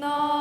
너